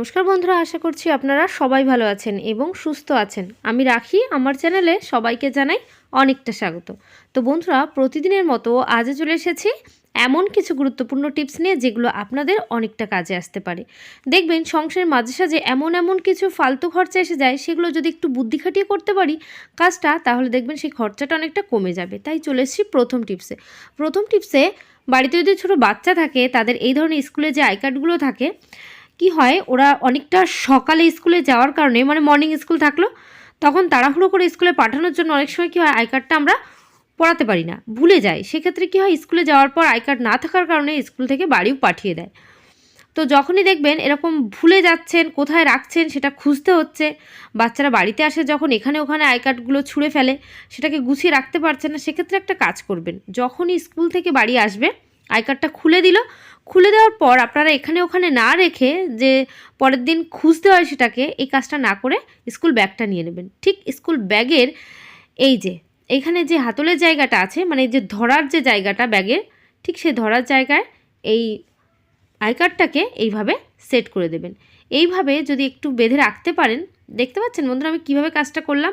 নমস্কার বন্ধুরা, আশা করছি আপনারা সবাই ভালো আছেন এবং সুস্থ আছেন। আমি রাখি, আমার চ্যানেলে সবাইকে জানাই অনেকটা স্বাগত। তো বন্ধুরা, প্রতিদিনের মতো আজও চলে এসেছি এমন কিছু গুরুত্বপূর্ণ টিপস নিয়ে যেগুলো আপনাদের অনেকটা কাজে আসতে পারে। দেখবেন, সংসারের মাঝে সাঝে এমন এমন কিছু ফালতু খরচা এসে যায়, সেগুলো যদি একটু বুদ্ধি খাটিয়ে করতে পারি কাজটা, তাহলে দেখবেন সেই খরচাটা অনেকটা কমে যাবে। তাই চলে এসেছি প্রথম টিপসে। প্রথম টিপসে, বাড়িতে যদি ছোটো বাচ্চা থাকে, তাদের এই ধরনের স্কুলে যে আই কার্ডগুলো থাকে কি হয়, ওরা অনেকটা সকালে স্কুলে যাওয়ার কারণে মানে মর্নিং স্কুল থাকল, তখন তাড়াহুড়ো করে স্কুলে পাঠানোর জন্য অনেক সময় কী হয় আই কার্ডটা আমরা পড়াতে পারি না, ভুলে যাই। সেক্ষেত্রে কী হয়, স্কুলে যাওয়ার পর আই কার্ড না থাকার কারণে স্কুল থেকে বাড়িও পাঠিয়ে দেয়। তো যখনই দেখবেন এরকম ভুলে যাচ্ছেন, কোথায় রাখছেন সেটা খুঁজতে হচ্ছে, বাচ্চারা বাড়িতে আসে যখন এখানে ওখানে আই কার্ডগুলো ছুঁড়ে ফেলে, সেটাকে গুছিয়ে রাখতে পারছে না, সেক্ষেত্রে একটা কাজ করবেন। যখনই স্কুল থেকে বাড়ি আসবে আই কার্ডটা খুলে দিল খুলে দেওয়ার পর আপনারা এখানে ওখানে না রেখে যে পরের দিন খুঁজতে হয় সেটাকে, এই কাজটা না করে স্কুল ব্যাগটা নিয়ে নেবেন। ঠিক স্কুল ব্যাগের এই যে এইখানে যে হাতলের জায়গাটা আছে মানে যে ধরার যে জায়গাটা ব্যাগের, ঠিক সে ধরার জায়গায় এই আই কার্ডটাকে এইভাবে সেট করে দেবেন। এইভাবে যদি একটু বেঁধে রাখতে পারেন, দেখতে পাচ্ছেন বন্ধুরা আমি কীভাবে কাজটা করলাম?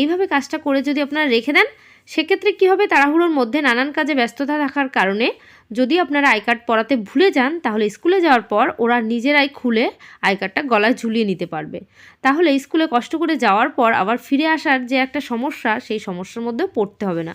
এইভাবে কাজটা করে যদি আপনারা রেখে দেন সেক্ষেত্রে কী হবে? তাড়াহুড়োর মধ্যে নানান কাজে ব্যস্ততা থাকার কারণে যদি আপনারা আই কার্ড পড়াতে ভুলে যান, তাহলে স্কুলে যাওয়ার পর ওরা নিজেরাই খুলে আই কার্ডটা গলায় ঝুলিয়ে নিতে পারবে। তাহলে স্কুলে কষ্ট করে যাওয়ার পর আবার ফিরে আসার যে একটা সমস্যা, সেই সমস্যার মধ্যে পড়তে হবে না।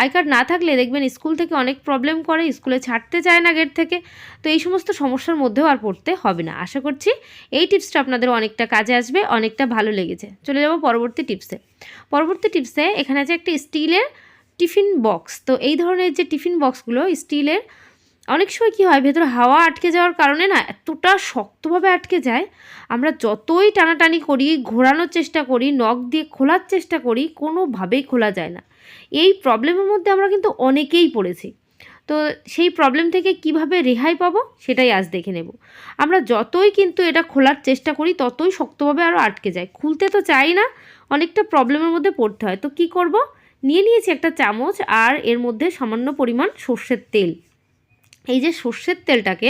আই কার্ড না থাকলে দেখবেন স্কুল থেকে অনেক প্রবলেম করে, স্কুলে ছাড়তে চায় না গেট থেকে। তো এই সমস্ত সমস্যার মধ্যেও আর পড়তে হবে না। আশা করছি এই টিপসটা আপনাদের অনেকটা কাজে আসবে, অনেকটা ভালো লেগেছে। চলে যাব পরবর্তী টিপসে। পরবর্তী টিপসে এখানে আছে একটা স্টিলের টিফিন বক্স। তো এই ধরনের যে টিফিন বক্সগুলো, স্টিলের অনেক সময় কী হয়, ভেতরে হাওয়া আটকে যাওয়ার কারণে না এতটা শক্তভাবে আটকে যায়, আমরা যতই টানাটানি করি, ঘোরানোর চেষ্টা করি, নখ দিয়ে খোলার চেষ্টা করি, কোনোভাবেই খোলা যায় না। এই প্রবলেমের মধ্যে আমরা কিন্তু অনেকেই পড়েছি। তো সেই প্রবলেম থেকে কীভাবে রেহাই পাবো, সেটাই আজ দেখে নেব। আমরা যতই কিন্তু এটা খোলার চেষ্টা করি, ততই শক্তভাবে আরও আটকে যায়। খুলতে তো চাই না, অনেকটা প্রবলেমের মধ্যে পড়তে হয়। তো কি করব? নিয়ে নিয়েছি একটা চামচ আর এর মধ্যে সামান্য পরিমাণ সর্ষের তেল। এই যে সর্ষের তেলটাকে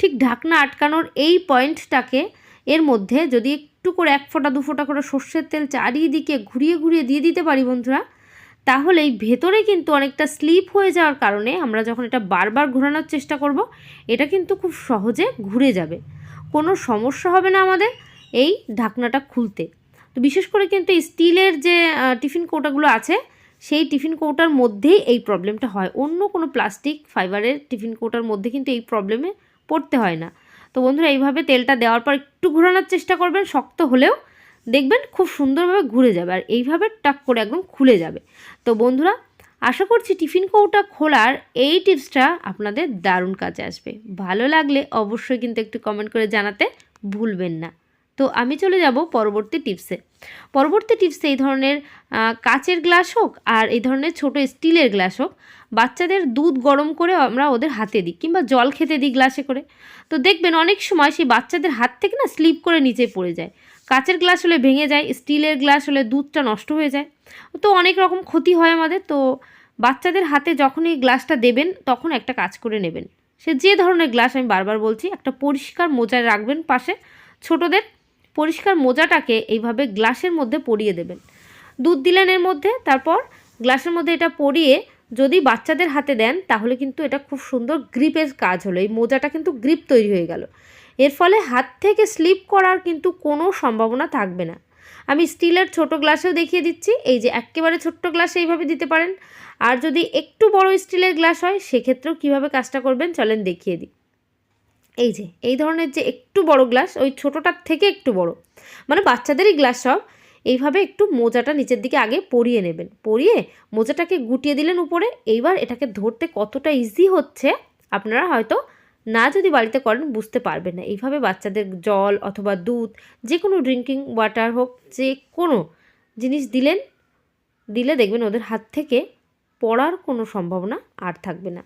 ঠিক ঢাকনা আটকানোর এই পয়েন্টটাকে এর মধ্যে যদি একটু করে এক ফোঁটা, দু ফোঁটা করে সর্ষের তেল চারিদিকে ঘুরিয়ে ঘুরিয়ে দিয়ে দিতে পারি বন্ধুরা, তাহলে এই ভেতরে কিন্তু অনেকটা স্লিপ হয়ে যাওয়ার কারণে আমরা যখন এটা বারবার ঘোরানোর চেষ্টা করব, এটা কিন্তু খুব সহজে ঘুরে যাবে। কোনো সমস্যা হবে না আমাদের এই ঢাকনাটা খুলতে। তো বিশেষ করে কিন্তু স্টিলের যে টিফিন কৌটাগুলো আছে সেই টিফিন কৌটার মধ্যেই এই প্রবলেমটা হয়। অন্য কোনো প্লাস্টিক ফাইবারের টিফিন কৌটার মধ্যে কিন্তু এই প্রবলেমে পড়তে হয় না। তো বন্ধুরা, এইভাবে তেলটা দেওয়ার পর একটু ঘোরানোর চেষ্টা করবেন, শক্ত হলেও দেখবেন খুব সুন্দরভাবে ঘুরে যাবে আর এইভাবে টাক করে একদম খুলে যাবে। তো বন্ধুরা, আশা করছি টিফিন কৌটা খোলার এই টিপসটা আপনাদের দারুণ কাজে আসবে। ভালো লাগলে অবশ্যই কিন্তু একটু কমেন্ট করে জানাতে ভুলবেন না। তো আমি চলে যাব পরবর্তী টিপসে। পরবর্তী টিপসে এই ধরনের কাচের গ্লাস হোক আর এই ধরনের ছোট স্টিলের গ্লাস হোক, বাচ্চাদের দুধ গরম করে আমরা ওদের হাতে দিই কিংবা জল খেতে দিই গ্লাসে করে। তো দেখবেন অনেক সময় সেই বাচ্চাদের হাত থেকে না স্লিপ করে নিচে পড়ে যায়। কাচের গ্লাস হলে ভেঙে যায়, স্টিলের গ্লাস হলে দুধটা নষ্ট হয়ে যায়। তো অনেক রকম ক্ষতি হয় আমাদের। তো বাচ্চাদের হাতে যখন এই গ্লাসটা দেবেন, তখন একটা কাজ করে নেবেন। সে যে ধরনের গ্লাস আমি বারবার বলছি, একটা পরিষ্কার মোজা রাখবেন পাশে ছোটদের। পরিষ্কার মোজাটাকে এইভাবে গ্লাসের মধ্যে পরিয়ে দেবেন। দুধ দিলেন এর মধ্যে, তারপর গ্লাসের মধ্যে এটা পরিয়ে যদি বাচ্চাদের হাতে দেন, তাহলে কিন্তু এটা খুব সুন্দর গ্রিপের কাজ হলো। এই মোজাটা কিন্তু গ্রিপ তৈরি হয়ে গেল। এর ফলে হাত থেকে স্লিপ করার কিন্তু কোনো সম্ভাবনা থাকবে না। আমি স্টিলের ছোট গ্লাসেও দেখিয়ে দিচ্ছি। এই যে একেবারে ছোট্ট গ্লাসে এইভাবে দিতে পারেন। আর যদি একটু বড় স্টিলের গ্লাস হয়, সেক্ষেত্রেও কীভাবে কাজটা করবেন, চলেন দেখিয়ে দিই। এই যে, এই ধরনের যে একটু বড় গ্লাস ওই ছোটোটার থেকে একটু বড়। মানে বাচ্চাদেরই গ্লাস সব। এইভাবে একটু মোজাটা নিচের দিকে আগে পরিয়ে নেবেন। পরিয়ে মোজাটাকে গুটিয়ে দিলেন উপরে। এইবার এটাকে ধরতে কতটা ইজি হচ্ছে, আপনারা হয়তো না যদি বাড়িতে করেন বুঝতে পারবেন না। এইভাবে বাচ্চাদের জল অথবা দুধ যে কোনো ড্রিঙ্কিং ওয়াটার হোক যে কোনো জিনিস দিলেন, দিলে দেখবেন ওদের হাত থেকে পড়ার কোনো সম্ভাবনা আর থাকবে না।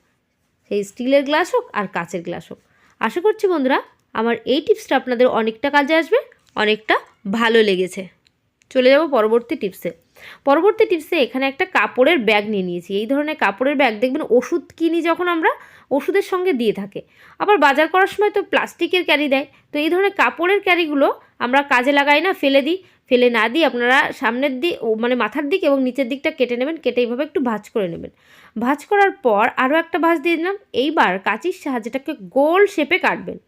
সেই স্টিলের গ্লাস হোক আর কাচের গ্লাস হোক। আশা করছি বন্ধুরা, আমার এই টিপসটা আপনাদের অনেকটা কাজে আসবে, অনেকটা ভালো লেগেছে। চলে যাব পরবর্তী টিপসে। পরবর্তী টিপসে এখানে একটা কাপড়ের ব্যাগ নিয়ে নিয়েছি। এই ধরনের কাপড়ের ব্যাগ দেখবেন ওষুধ কিনি যখন আমরা, ওষুধের সঙ্গে দিয়ে থাকে। আবার বাজার করার সময় তো প্লাস্টিকের ক্যারি দেয়। তো এই ধরনের কাপড়ের ক্যারিগুলো আমরা কাজে লাগাই না, ফেলে দিই। ফেলে না দিয়ে আপনারা সামনের দিক মানে মাথার দিক এবং নিচের দিকটা কেটে নেবেন, কেটে এইভাবে একটু ভাঁজ করে নেবেন। ভাঁজ করার পর আরও একটা ভাঁজ দিয়ে দিলাম। এইবার কাঁচির সাহায্যে এটাকে গোল শেপে কাটবেন।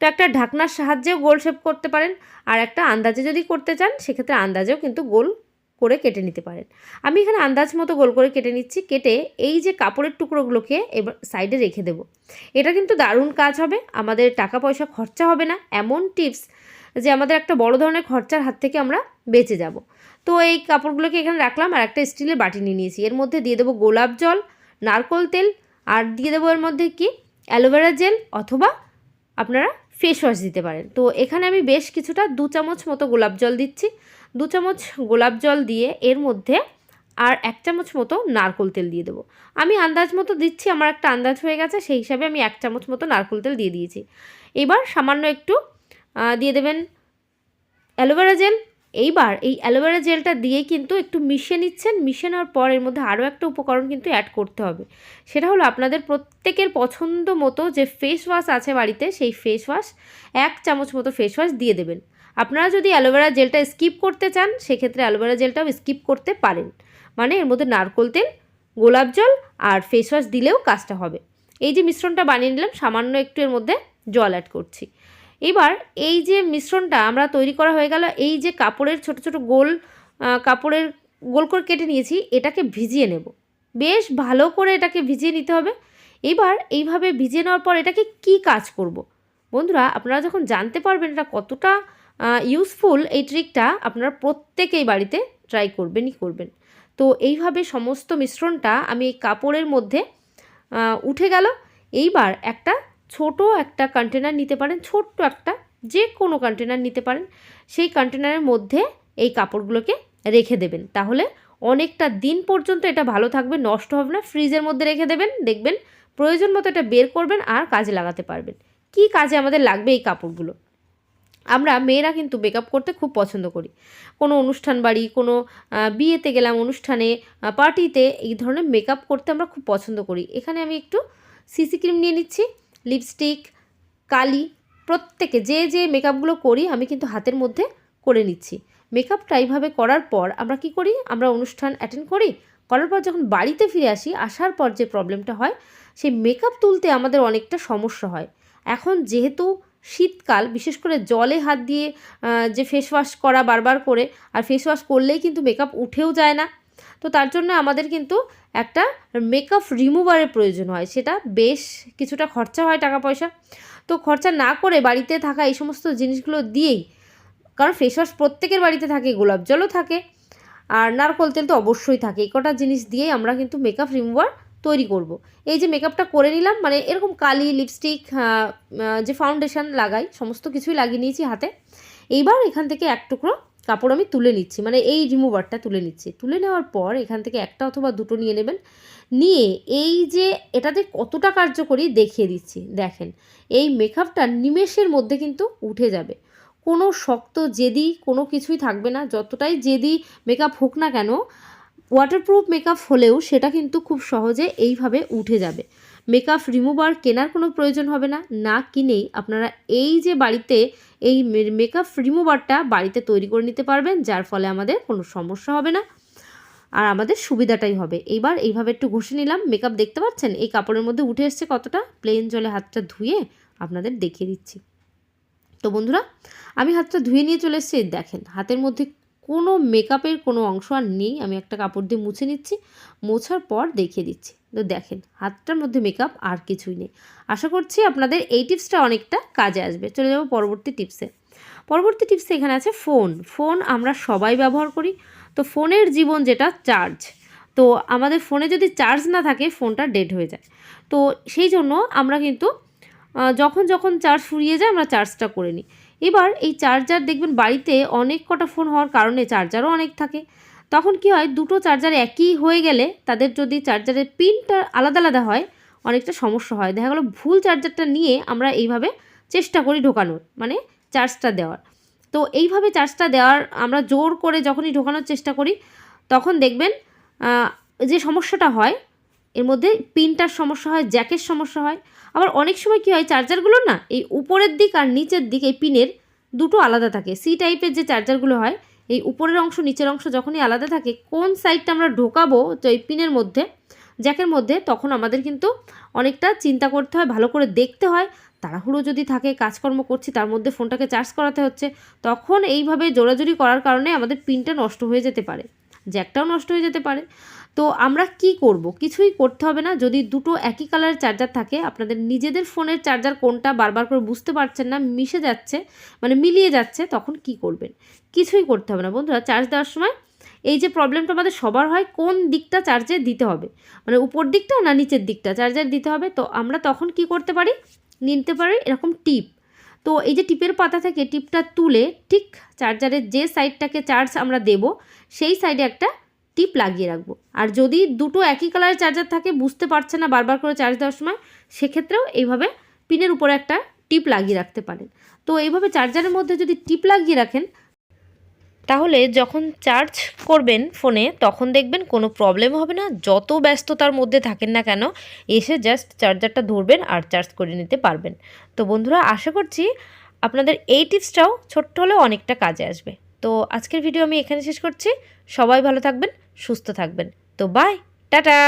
তো একটা ঢাকনার সাহায্যেও গোল শেপ করতে পারেন আর একটা আন্দাজে যদি করতে চান, সেক্ষেত্রে আন্দাজেও কিন্তু গোল করে কেটে নিতে পারেন। আমি এখানে আন্দাজ মতো গোল করে কেটে নিচ্ছি। কেটে এই যে কাপড়ের টুকরোগুলোকে এবার সাইডে রেখে দেবো। এটা কিন্তু দারুণ কাজ হবে। আমাদের টাকা পয়সা খরচা হবে না। এমন টিপস যে আমাদের একটা বড় ধরনের খরচার হাত থেকে আমরা বেঁচে যাব। তো এই কাপড়গুলোকে এখানে রাখলাম আর একটা স্টিলের বাটি নিয়ে নিয়েছি। এর মধ্যে দিয়ে দেবো গোলাপ জল, নারকোল তেল আর দিয়ে দেবো এর মধ্যে কি? অ্যালোভেরা জেল অথবা আপনারা ফেস ওয়াশ দিতে পারেন। তো এখানে আমি বেশ কিছুটা দু চামচ মতো গোলাপ জল দিচ্ছি। দু চামচ গোলাপ জল দিয়ে এর মধ্যে আর এক চামচ মতো নারকোল তেল দিয়ে দেবো। আমি আন্দাজ মতো দিচ্ছি, আমার একটা আন্দাজ হয়ে গেছে, সেই হিসাবে আমি এক চামচ মতো নারকোল তেল দিয়ে দিয়েছি। এবার সামান্য একটু দিয়ে দেবেন অ্যালোভেরা জেল এইবার এই অ্যালোভেরা জেলটা দিয়ে কিন্তু একটু মিশিয়ে নিচ্ছেন। মিশিয়ে নেওয়ার পর এর মধ্যে আরও একটা উপকরণ কিন্তু অ্যাড করতে হবে। সেটা হলো আপনাদের প্রত্যেকের পছন্দ মতো যে ফেস ওয়াশ আছে বাড়িতে, সেই ফেস ওয়াশ এক চামচ মতো ফেস ওয়াশ দিয়ে দেবেন। আপনারা যদি অ্যালোভেরা জেলটা স্কিপ করতে চান, সেক্ষেত্রে অ্যালোভেরা জেলটাও স্কিপ করতে পারেন। মানে এর মধ্যে নারকোল তেল, গোলাপ জল আর ফেস ওয়াশ দিলেও কাজটা হবে। এই যে মিশ্রণটা বানিয়ে নিলাম, সামান্য একটু এর মধ্যে জল অ্যাড করছি। এবার এই যে মিশ্রণটা আমরা তৈরি করা হয়ে গেল, এই যে কাপড়ের ছোট ছোট গোল কাপড়ের গোল করে কেটে নিয়েছি, এটাকে ভিজিয়ে নেব। বেশ ভালো করে এটাকে ভিজিয়ে নিতে হবে। এবার এইভাবে ভিজিয়ে নেওয়ার পর এটাকে কি কাজ করব। বন্ধুরা, আপনারা যখন জানতে পারবেন এটা কতটা ইউজফুল এই ট্রিকটা আপনারা প্রত্যেকেই বাড়িতে ট্রাই করবেনই করবেন। তো এইভাবে সমস্ত মিশ্রণটা আমি এই কাপড়ের মধ্যে উঠে গেল। এইবার একটা ছোট একটা কন্টেনার নিতে পারেন, ছোট্ট একটা যে কোনো কন্টেনার নিতে পারেন, সেই কন্টেনারের মধ্যে এই কাপড়গুলোকে রেখে দেবেন। তাহলে অনেকটা দিন পর্যন্ত এটা ভালো থাকবে, নষ্ট হবে না, ফ্রিজের মধ্যে রেখে দেবেন, দেখবেন প্রয়োজন মতো এটা বের করবেন আর কাজে লাগাতে পারবেন। কি কাজে আমাদের লাগবে এই কাপড়গুলো? আমরা মেয়েরা কিন্তু মেকআপ করতে খুব পছন্দ করি। কোনো অনুষ্ঠান বাড়ি, কোনো বিয়েতে গেলাম, অনুষ্ঠানে পার্টিতে এই ধরনের মেকআপ করতে আমরা খুব পছন্দ করি। এখানে আমি একটু সিসি ক্রিম নিয়ে নিচ্ছি। লিপস্টিক, কালি, প্রত্যেকে যে যে মেকআপগুলো করি আমি কিন্তু হাতের মধ্যে করে নিচ্ছি। মেকআপটা এইভাবে করার পর আমরা কি করি? আমরা অনুষ্ঠান অ্যাটেন্ড করি। করার পর যখন বাড়িতে ফিরে আসি, আসার পর যে প্রবলেমটা হয়, সেই মেকআপ তুলতে আমাদের অনেকটা সমস্যা হয়। এখন যেহেতু শীতকাল, বিশেষ করে জলে হাত দিয়ে যে ফেস ওয়াশ করা বারবার করে, আর ফেস ওয়াশ করলেই কিন্তু মেকআপ উঠেও যায় না। তো তার জন্য আমাদের কিন্তু একটা মেকআপ রিমুভারের প্রয়োজন হয়। সেটা বেশ কিছুটা খরচা হয় টাকা পয়সা। তো খরচা না করে বাড়িতে থাকা এই সমস্ত জিনিসগুলো দিয়েই, কারণ ফেস ওয়াশ প্রত্যেকের বাড়িতে থাকে, গোলাপ জলও থাকে, আর নারকল তেল তো অবশ্যই থাকে। এই কটা জিনিস দিয়েই আমরা কিন্তু মেকআপ রিমুভার তৈরি করব। এই যে মেকআপটা করে নিলাম মানে এরকম কালি লিপস্টিক যে ফাউন্ডেশন লাগাই, সমস্ত কিছুই লাগিয়ে নিয়েছি হাতে। এইবার এখান থেকে এক টুকরো কাপড় আমি তুলে নিচ্ছি মানে এই রিমুভারটা তুলে নিচ্ছি। তুলে নেওয়ার পর এখান থেকে একটা অথবা দুটো নিয়ে নেবেন। নিয়ে এই যে এটাতে কতটা কার্যকরী দেখিয়ে দিচ্ছি, দেখেন। এই মেকআপটা নিমেষের মধ্যে কিন্তু উঠে যাবে। কোনো শক্ত জেদি, কোনো কিছুই থাকবে না। যতটাই জেদি মেকআপ হোক না কেন ওয়াটারপ্রুফ মেকআপ হলেও সেটা কিন্তু খুব সহজে এইভাবে উঠে যাবে। মেকআপ রিমুভার কেনার কোনো প্রয়োজন হবে না না কিনেই আপনারা এই যে বাড়িতে এই মেকআপ রিমুভারটা বাড়িতে তৈরি করে নিতে পারবেন, যার ফলে আমাদের কোনো সমস্যা হবে না। আর আমাদের সুবিধাটাই হবে। এইবার এইভাবে একটু ঘষে নিলাম, মেকআপ দেখতে পাচ্ছেন? এই কাপড়ের মধ্যে উঠে এসছে কতটা? প্লেন জলে হাতটা ধুয়ে আপনাদের দেখিয়ে দিচ্ছি। তো বন্ধুরা, আমি হাতটা ধুয়ে নিয়ে চলে এসেছি, দেখেন হাতের মধ্যে কোনো মেকআপের কোনো অংশ আর নেই। আমি একটা কাপড় দিয়ে মুছে নিচ্ছি, মোছার পর দেখিয়ে দিচ্ছি। তো দেখেন, হাতটার মধ্যে মেকআপ আর কিছুই নেই। আশা করছি আপনাদের এই টিপসটা অনেকটা কাজে আসবে। চলে যাব পরবর্তী টিপসে পরবর্তী টিপসে এখানে আছে ফোন ফোন আমরা সবাই ব্যবহার করি। তো ফোনের জীবন যেটা চার্জ তো আমাদের ফোনে যদি চার্জ না থাকে ফোনটা ডেড হয়ে যায়। তো সেই জন্য আমরা কিন্তু যখন যখন চার্জ ফুরিয়ে যায়, আমরা চার্জটা করে নিই। এবার এই চার্জার দেখবেন বাড়িতে অনেক কটা ফোন হওয়ার কারণে চার্জারও অনেক থাকে। তখন কি হয়, দুটো চার্জার একই হয়ে গেলে তাদের যদি চার্জারের পিনটা আলাদা আলাদা হয়, অনেকটা সমস্যা হয়। দেখা গেলো ভুল চার্জারটা নিয়ে আমরা এইভাবে চেষ্টা করি ঢোকানোর মানে চার্জটা দেওয়ার। তো এইভাবে চার্জটা দেওয়ার, আমরা জোর করে যখনই ঢোকানোর চেষ্টা করি, তখন দেখবেন যে সমস্যাটা হয় এর মধ্যে পিনটার সমস্যা হয়, জ্যাকের সমস্যা হয়। আবার অনেক সময় কী হয় চার্জারগুলো না এই উপরের দিক আর নিচের দিক এই পিনের দুটো আলাদা থাকে। সি টাইপের যে চার্জারগুলো হয়, এই উপরের অংশ, নিচের অংশ যখনই আলাদা থাকে, কোন সাইডটা আমরা ঢোকাবো, তো এই পিনের মধ্যে, জ্যাকের মধ্যে, তখন আমাদের কিন্তু অনেকটা চিন্তা করতে হয়, ভালো করে দেখতে হয়। তাড়াহুড়ো যদি থাকে, কাজকর্ম করছি, তার মধ্যে ফোনটাকে চার্জ করাতে হচ্ছে, তখন এইভাবে জোরাজুরি করার কারণে আমাদের পিনটা নষ্ট হয়ে যেতে পারে, জ্যাকটাও নষ্ট হয়ে যেতে পারে। তো আমরা কি করব? কিছুই করতে হবে না। যদি দুটো একই কালারের চার্জার থাকে, আপনাদের নিজেদের ফোনের চার্জার কোনটা বারবার করে বুঝতে পারছেন না, মিশে যাচ্ছে মানে মিলিয়ে যাচ্ছে, তখন কি করবেন? কিছুই করতে হবে না। বন্ধুরা চার্জ দেওয়ার সময় এই যে প্রবলেমটা আমাদের সবার হয়, কোন দিকটা চার্জে দিতে হবে? মানে উপর দিকটা না নিচের দিকটা? চার্জার দিতে হবে। তো আমরা তখন কি করতে পারি? নিতে পারি এরকম টিপ। তো এই যে টিপের পাতা থেকে, টিপটা তুলে ঠিক চার্জারের যে সাইডটাকে চার্জ আমরা দেব, সেই সাইডে একটা টিপ লাগিয়ে রাখব। আর যদি দুটো একই কালারের চার্জার থাকে, বুঝতে পারছে না বারবার করে চার্জ দেওয়ার সময়, সেক্ষেত্রেও এইভাবে পিনের উপরে একটা টিপ লাগিয়ে রাখতে পারেন। তো এইভাবে চার্জারের মধ্যে যদি টিপ লাগিয়ে রাখেন, তাহলে যখন চার্জ করবেন ফোনে তখন দেখবেন কোনো প্রবলেম হবে না। যত ব্যস্ততার মধ্যে থাকেন না কেন, এসে জাস্ট চার্জারটা ধরবেন আর চার্জ করে নিতে পারবেন। তো বন্ধুরা, আশা করছি আপনাদের এই টিপসটাও ছোট্ট হলেও অনেকটা কাজে আসবে। তো আজকের ভিডিও আমি এখানে শেষ করছি। সবাই ভালো থাকবেন। সুস্থ থাকবেন। তো বাই টাটা!